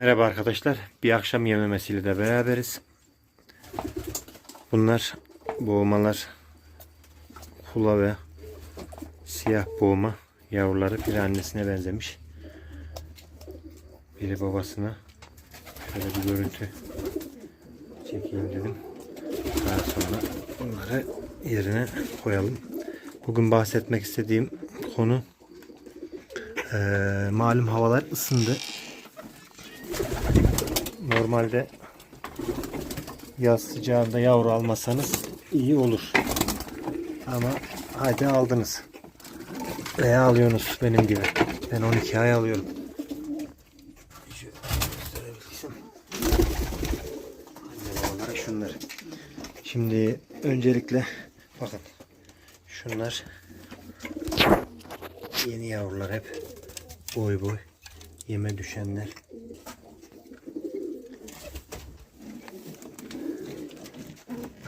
Merhaba arkadaşlar. Bir akşam yememesiyle de beraberiz. Bunlar boğmalar hula ve siyah boğma yavruları bir annesine benzemiş. Biri babasına. Şöyle bir görüntü çekeyim dedim. Daha sonra bunları yerine koyalım. Bugün bahsetmek istediğim konu eee, malum havalar ısındı. Normalde yaz sıcağında yavru almasanız iyi olur. Ama hadi aldınız. Veya alıyorsunuz benim gibi. Ben 12 ay alıyorum. Şöyle gösterebilirsem. Anne babalara şunlar. Şimdi öncelikle bakın. Şunlar yeni yavrular hep boy boy yeme düşenler.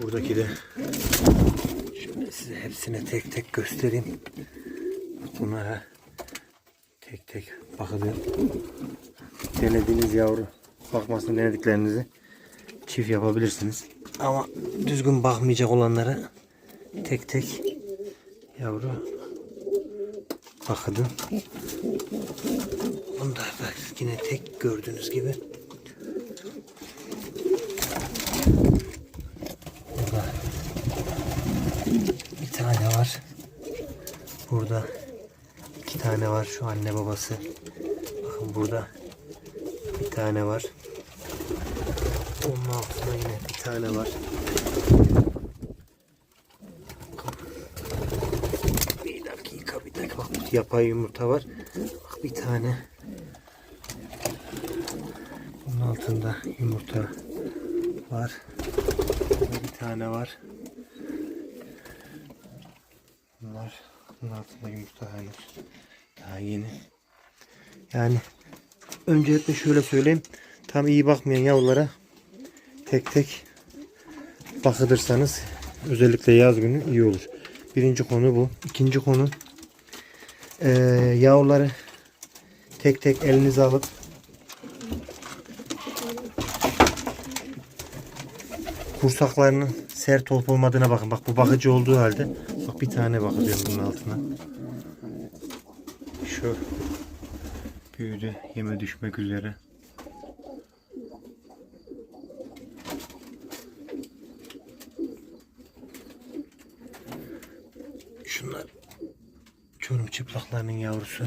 Buradaki de şöyle size hepsine tek tek göstereyim. Bunlara tek tek bakılıyor. Denediğiniz yavru bakmasını denediklerinizi çift yapabilirsiniz. Ama düzgün bakmayacak olanlara tek tek yavru bakın. Bunda bak yine tek gördüğünüz gibi Burada bir tane var. Burada iki tane var. Şu anne babası. Bakın burada bir tane var. Onun altında yine bir tane var. Bir dakika bir dakika. Bak yapay yumurta var. Bak bir tane. Bunun altında yumurta var. Bir tane var. Bunlar bunun altında yumurta henüz daha yeni. Yani öncelikle şöyle söyleyeyim. Tam iyi bakmayan yavrulara tek tek bakılırsanız özellikle yaz günü iyi olur. Birinci konu bu. İkinci konu eee yavruları tek tek elinize alıp kursaklarının sert olup olmadığına bakın. Bak bu bakıcı olduğu halde bir tane bakacağım bunun altına. Şu büyüdü yeme düşmek üzere. Şunlar çorum çıplaklarının yavrusu.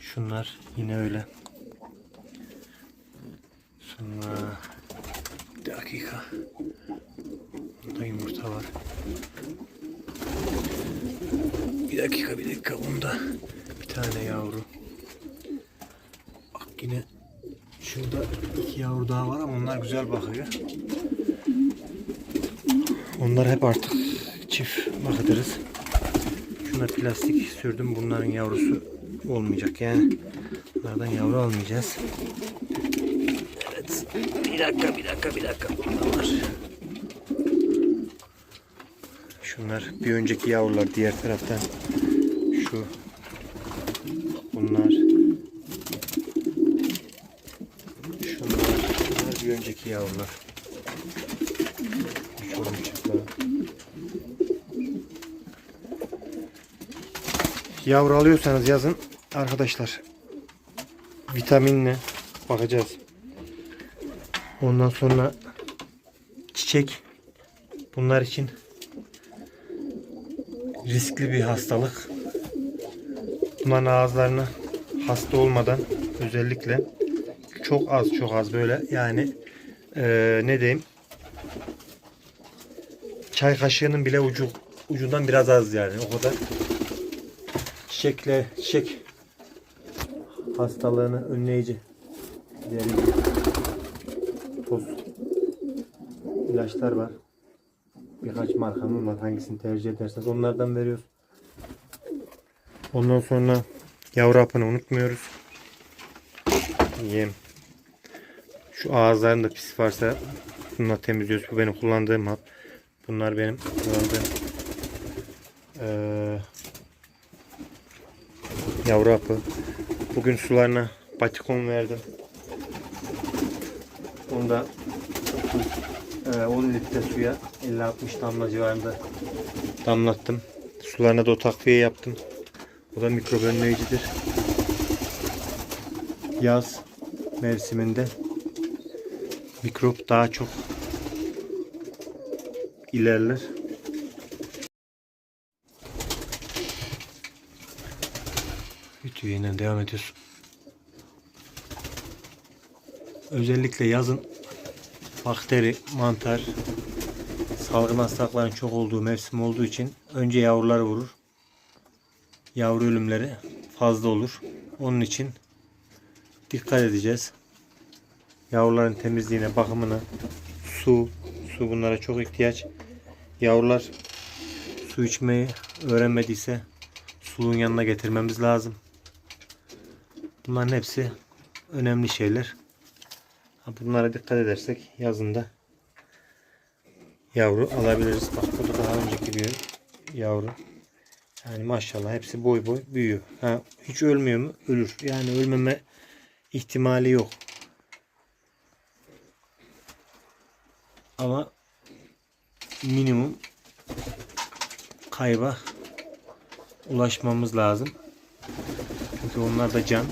Şunlar yine öyle. Sonra bir dakika. Burada yumurta var. Bir dakika bir dakika. Bunda bir tane yavru. Bak yine şurada iki yavru daha var ama onlar güzel bakıyor. Onlar hep artık çift bakıdırız. Şuna plastik sürdüm. Bunların yavrusu olmayacak yani. Bunlardan yavru almayacağız. Evet. Bir dakika, bir dakika, bir dakika. Bunlar var. Şunlar bir önceki yavrular diğer taraftan. Şu. Bunlar. Şunlar. Bunlar bir önceki yavrular. Çorum çıktılar. Yavru alıyorsanız yazın arkadaşlar. Vitaminle bakacağız. Ondan sonra çiçek bunlar için riskli bir hastalık. Bunların ağızlarını hasta olmadan özellikle çok az çok az böyle yani eee, ne diyeyim çay kaşığının bile ucu ucundan biraz az yani o kadar çiçekle çiçek hastalığını önleyici diğer toz ilaçlar var. Birkaç markanın var. Hangisini tercih ederseniz onlardan veriyoruz. Ondan sonra yavru hapını unutmuyoruz. Yem. Şu ağızlarında pis varsa bunları temizliyoruz. Bu benim kullandığım hap. Bunlar benim kullandığım eee yavru hapı. Bugün sularına batikon verdim. Onu da 30, e, 10 litre suya 50-60 damla civarında damlattım. Sularına da o takviye yaptım. Bu da mikrop önleyicidir. Yaz mevsiminde mikrop daha çok ilerler. Videoya yine devam ediyoruz. Özellikle yazın bakteri, mantar, salgın hastalıkların çok olduğu mevsim olduğu için önce yavruları vurur. Yavru ölümleri fazla olur. Onun için dikkat edeceğiz. Yavruların temizliğine, bakımına, su, su bunlara çok ihtiyaç. Yavrular su içmeyi öğrenmediyse suluğun yanına getirmemiz lazım. Bunların hepsi önemli şeyler. Bunlara dikkat edersek yazında yavru alabiliriz. Bak bu da daha önceki bir yavru. Yani maşallah hepsi boy boy büyüyor. Ha, hiç ölmüyor mu? Ölür. Yani ölmeme ihtimali yok. Ama minimum kayba ulaşmamız lazım. Çünkü onlar da can.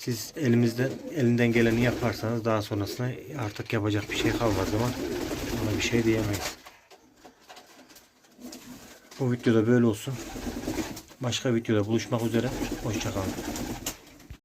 Siz elimizden elinden geleni yaparsanız daha sonrasında artık yapacak bir şey kalmaz zaman ona bir şey diyemeyiz. Bu videoda böyle olsun. Başka videoda buluşmak üzere. Hoşçakalın.